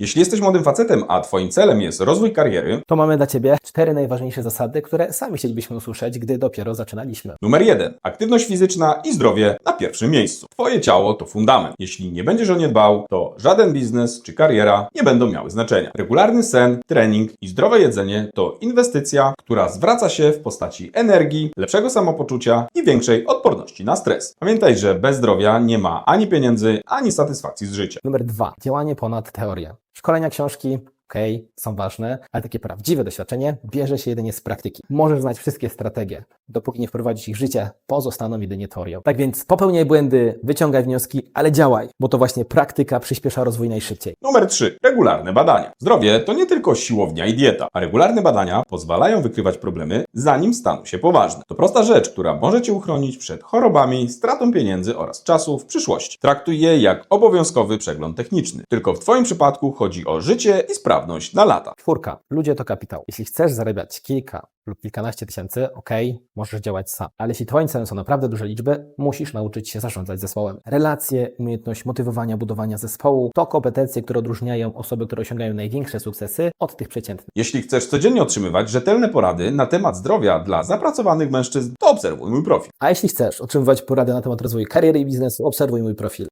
Jeśli jesteś młodym facetem, a Twoim celem jest rozwój kariery, To mamy dla Ciebie cztery najważniejsze zasady, które sami chcielibyśmy usłyszeć, gdy dopiero zaczynaliśmy. numer jeden. Aktywność fizyczna i zdrowie na pierwszym miejscu. Twoje ciało to fundament. Jeśli nie będziesz o nie dbał, to żaden biznes czy kariera nie będą miały znaczenia. Regularny sen, trening i zdrowe jedzenie to inwestycja, która zwraca się w postaci energii, lepszego samopoczucia i większej odporności na stres. Pamiętaj, że bez zdrowia nie ma ani pieniędzy, ani satysfakcji z życia. Numer dwa. Działanie ponad teorię. Szkolenia, książki, okej, są ważne, ale takie prawdziwe doświadczenie bierze się jedynie z praktyki. Możesz znać wszystkie strategie, dopóki nie wprowadzisz ich w życie, pozostaną jedynie teorią. Tak więc popełniaj błędy, wyciągaj wnioski, ale działaj, bo to właśnie praktyka przyspiesza rozwój najszybciej. Numer 3. Regularne badania. Zdrowie to nie tylko siłownia i dieta, a regularne badania pozwalają wykrywać problemy, zanim staną się poważne. To prosta rzecz, która może Cię uchronić przed chorobami, stratą pieniędzy oraz czasu w przyszłości. Traktuj je jak obowiązkowy przegląd techniczny. Tylko w Twoim przypadku chodzi o życie i sprawność na lata. Czwórka. Ludzie to kapitał. Jeśli chcesz zarabiać kilka lub kilkanaście tysięcy, okej, możesz działać sam. Ale jeśli twoim celem są naprawdę duże liczby, musisz nauczyć się zarządzać zespołem. Relacje, umiejętność motywowania, budowania zespołu to kompetencje, które odróżniają osoby, które osiągają największe sukcesy od tych przeciętnych. Jeśli chcesz codziennie otrzymywać rzetelne porady na temat zdrowia dla zapracowanych mężczyzn, to obserwuj mój profil. A jeśli chcesz otrzymywać porady na temat rozwoju kariery i biznesu, obserwuj mój profil.